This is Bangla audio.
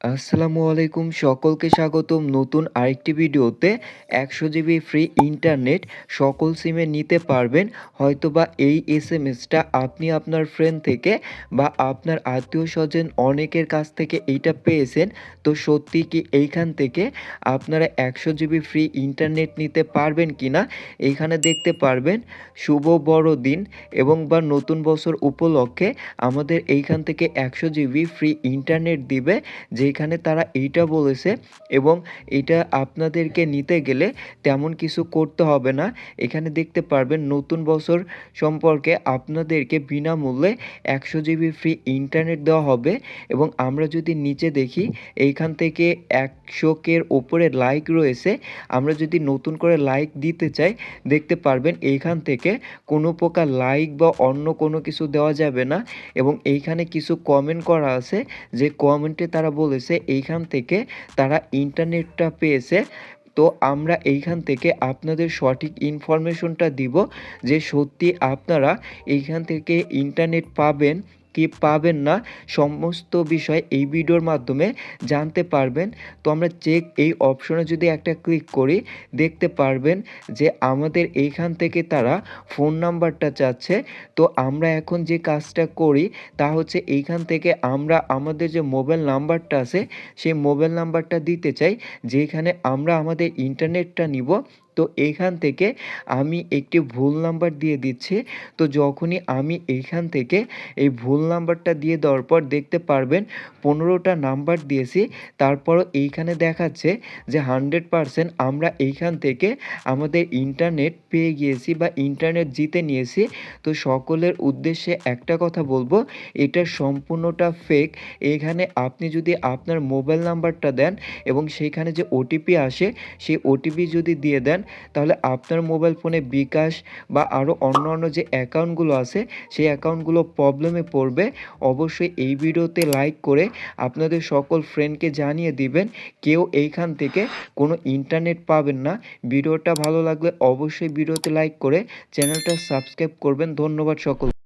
আসসালামু আলাইকুম, সকলকে স্বাগতম নতুন আরেকটি ভিডিওতে। একশো জিবি ফ্রি ইন্টারনেট, সকল সিমে নিতে পারবেন। হয়তোবা এই এস এম এসটা আপনি আপনার ফ্রেন্ড থেকে বা আপনার আত্মীয় স্বজন অনেকের কাছ থেকে এইটা পেয়েছেন। তো সত্যি কি এইখান থেকে আপনারা একশো জিবি ফ্রি ইন্টারনেট নিতে পারবেন কি না এইখানে দেখতে পারবেন। শুভ বড়দিন এবং বা নতুন বছর উপলক্ষে আমাদের এইখান থেকে একশো জিবি ফ্রি ইন্টারনেট দিবে। যেখানে তারা এইটা বলেছে এবং এটা আপনাদেরকে নিতে গেলে তেমন কিছু করতে হবে না। এখানে দেখতে পারবেন নতুন বছর সম্পর্কে আপনাদেরকে বিনামূল্যে একশো জিবি ফ্রি ইন্টারনেট দেওয়া হবে এবং আমরা যদি নিচে দেখি, এইখান থেকে একশো কের ওপরে লাইক রয়েছে। আমরা যদি নতুন করে লাইক দিতে চাই, দেখতে পারবেন এইখান থেকে কোনো প্রকার লাইক বা অন্য কোনো কিছু দেওয়া যাবে না এবং এইখানে কিছু কমেন্ট করা আছে যে কমেন্টে তারা বলেছে এইখান থেকে তারা ইন্টারনেটটা পেয়েছে। তো আমরা এইখান থেকে আপনাদের সঠিক ইনফরমেশনটা দিব যে সত্যি আপনারা এইখান থেকে ইন্টারনেট পাবেন। কি পাবেন না। সমস্ত বিষয় এই ভিডিওর মাধ্যমে জানতে পারবেন। তো আমরা চেক এই অপশনে যদি একটা ক্লিক করি, দেখতে পারবেন যে আমাদের এইখান থেকে তারা ফোন নাম্বারটা চাচ্ছে। তো আমরা এখন যে কাজটা করি, তা হচ্ছে এইখান থেকে আমরা আমাদের যে মোবাইল নাম্বারটা আছে, সেই মোবাইল নাম্বারটা দিতে চাই, যেখানে আমরা আমাদের ইন্টারনেটটা নিব। তো এইখান থেকে আমি একটি ভুল নাম্বার দিয়ে দিচ্ছি। তো যখনই আমি এইখান থেকে এই ভুল নাম্বারটা দিয়ে দেওয়ার পর দেখতে পারবেন পনেরোটা নাম্বার দিয়েছি। তারপরও এইখানে দেখাচ্ছে যে হান্ড্রেড পারসেন্ট আমরা এইখান থেকে আমাদের ইন্টারনেট পেয়ে গিয়েছি বা ইন্টারনেট জিতে নিয়েছি। তো সকলের উদ্দেশ্যে একটা কথা বলব, এটা সম্পূর্ণটা ফেক এখানে আপনি যদি আপনার মোবাইল নাম্বারটা দেন এবং সেইখানে যে ওটিপি আসে, সেই ওটিপি যদি দিয়ে দেন তাহলে আপনার মোবাইল ফোনে বিকাশ বা আরও অন্য অন্য যে অ্যাকাউন্টগুলো আছে, সেই অ্যাকাউন্টগুলো প্রবলেমে পড়বে। অবশ্যই এই ভিডিওতে লাইক করে আপনাদের সকল ফ্রেন্ডকে জানিয়ে দিবেন, কেউ এইখান থেকে কোনো ইন্টারনেট পাবেন না। ভিডিওটা ভালো লাগলে অবশ্যই ভিডিওতে লাইক করে চ্যানেলটা সাবস্ক্রাইব করবেন। ধন্যবাদ সকল